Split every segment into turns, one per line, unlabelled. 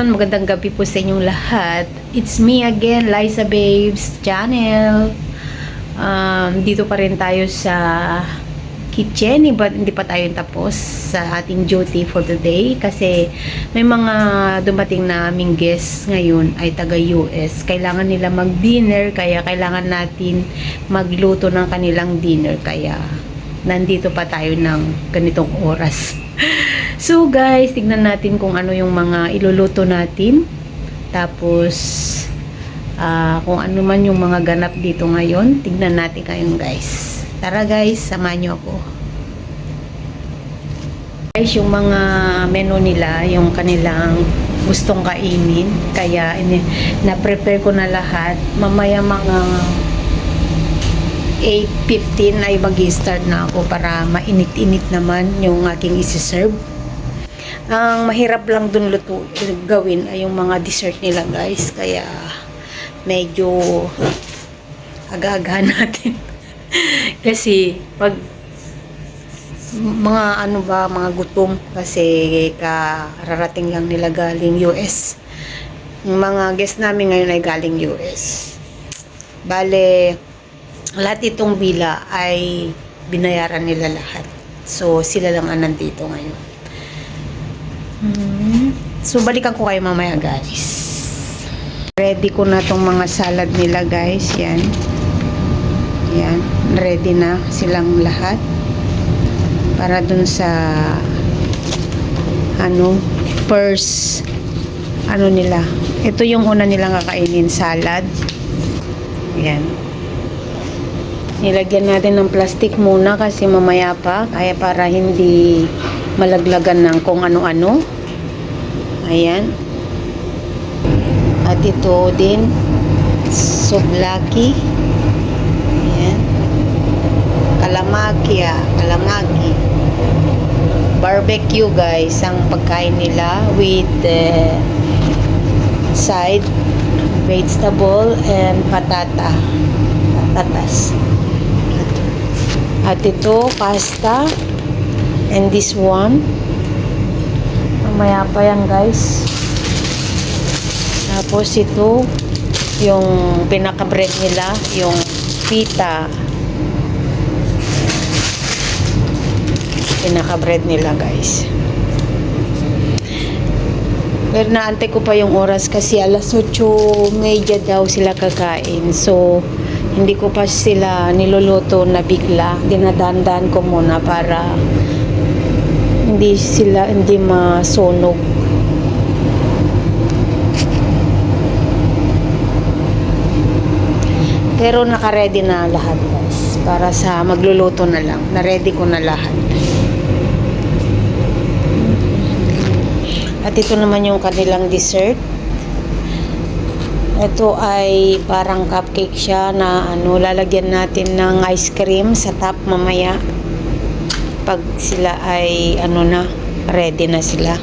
everyone! Magandang gabi po sa inyong lahat. It's me again, Liza Babes Channel. Um, dito pa rin tayo sa kitchen, but hindi pa tayo tapos sa ating duty for today kasi may mga dumating na aming guests ngayon ay taga US. Kailangan nila mag-dinner kaya kailangan natin magluto ng kanilang dinner kaya nandito pa tayo ng ganitong oras. So guys, tignan natin kung ano yung mga iluluto natin. Tapos ah, kung ano man yung mga ganap dito ngayon, tignan natin kayong guys. Tara guys, samahan niyo ako. Guys, yung mga menu nila, yung kanilang gustong kainin, kaya na-prepare ko na lahat. Mamaya mga 8.15 ay mag-start na ako para mainit-init naman yung aking isi-serve. Ang mahirap lang dun luto gawin ay yung mga dessert nila guys. Kaya medyo aga-aga natin. kasi pag mga ano ba, mga gutom kasi kararating lang nila galing US. Yung mga guest namin ngayon ay galing US. Bale, lahat itong bila ay binayaran nila lahat. So, sila lang ang nandito ngayon. Mhm. So, balikan ko kayo mamaya, guys. Ready ko na tong mga salad nila, guys. Yan. Yan. Ready na silang lahat. Para dun sa ano, first ano nila. Ito yung una nilang kakainin, salad. Yan. Nilagyan natin ng plastic muna kasi mamaya pa, kaya para hindi malaglagan ng kung ano-ano. Ayan. At ito din, soblaki. Ayan. Kalamaki ah, kalamaki. Barbecue guys, ang pagkain nila with uh, side vegetable and patata. Patatas. At ito, pasta. And this one. Mamaya pa yan, guys. Tapos ito, yung pinaka-bread nila, yung pita. Pinaka-bread nila, guys. Pero naantay ko pa yung oras kasi alas 8.30 daw sila kakain. So, hindi ko pa sila niluluto na bigla. Dinadandan ko muna para hindi sila hindi masunog. Pero naka-ready na lahat guys. Para sa magluluto na lang. Na-ready ko na lahat. At ito naman yung kanilang dessert. Ito ay parang cupcake siya na ano, lalagyan natin ng ice cream sa top mamaya. Pag sila ay ano na, ready na sila.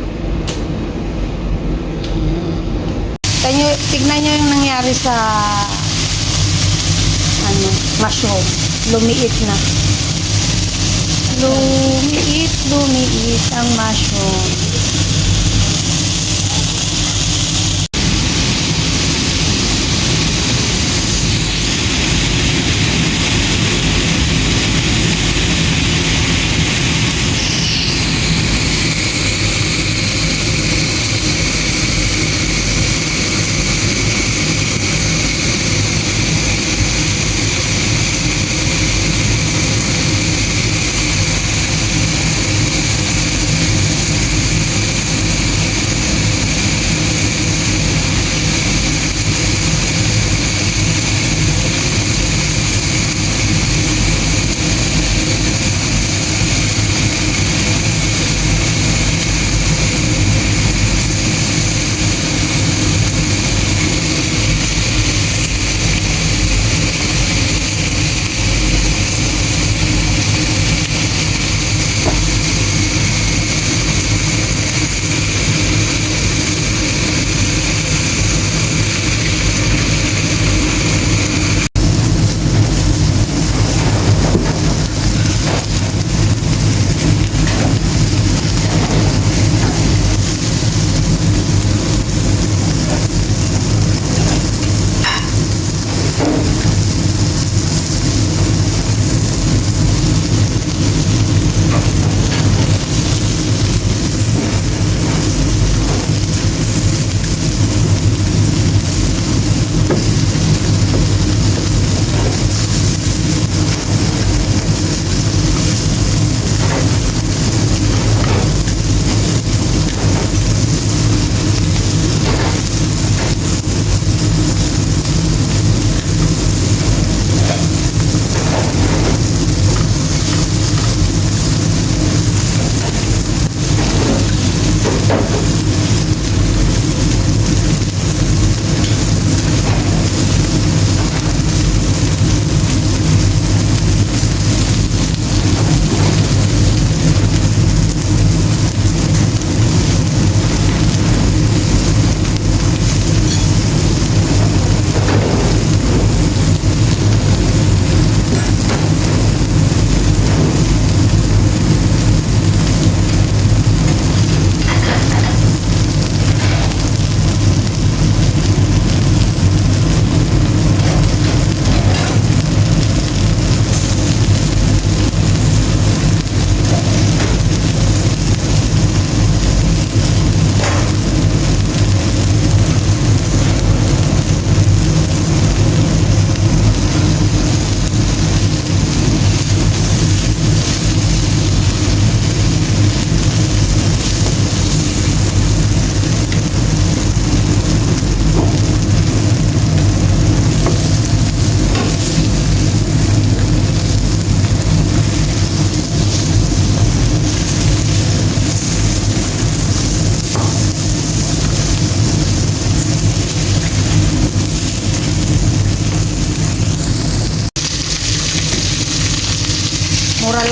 Tanyo, tignan nyo yung nangyari sa ano, mushroom. Lumiit na. Lumiit, lumiit ang mushroom.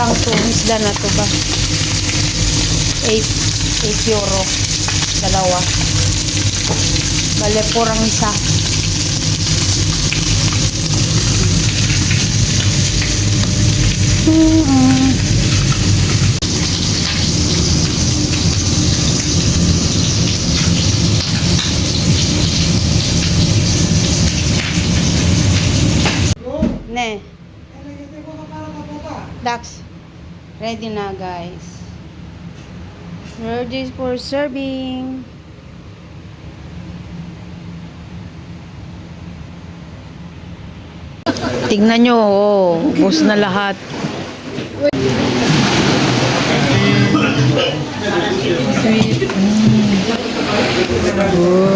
Lang to. Isda na to ba? 8, 8 euro. Dalawa. Bale, purang isa. Mm-mm. Ready na, guys. Ready for serving. Tignan nyo, oh, ubos na lahat. Sweet. May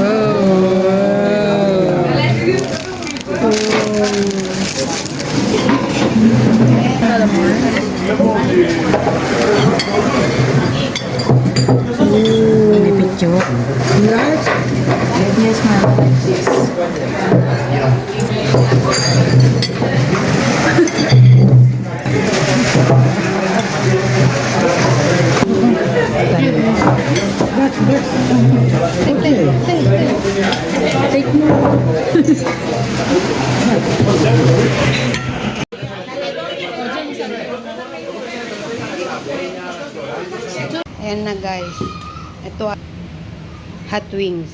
Ayan na guys. Ito hot wings.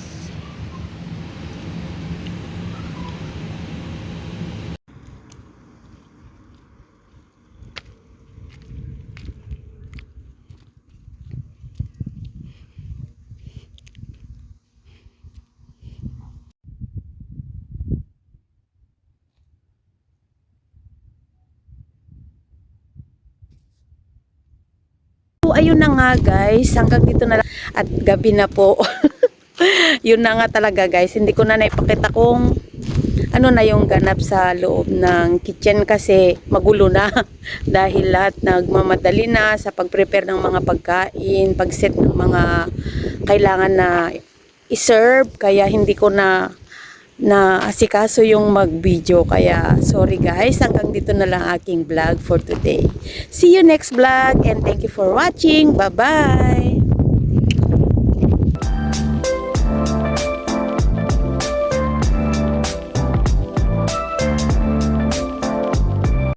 So, ayun na nga guys, hanggang dito na lang. At gabi na po. yun na nga talaga guys, hindi ko na naipakita kung ano na yung ganap sa loob ng kitchen kasi magulo na dahil lahat nagmamadali na sa pag-prepare ng mga pagkain, pag-set ng mga kailangan na iserve kaya hindi ko na na asikaso yung mag-video. Kaya sorry guys hanggang dito na lang aking vlog for today. See you next vlog and thank you for watching. Bye bye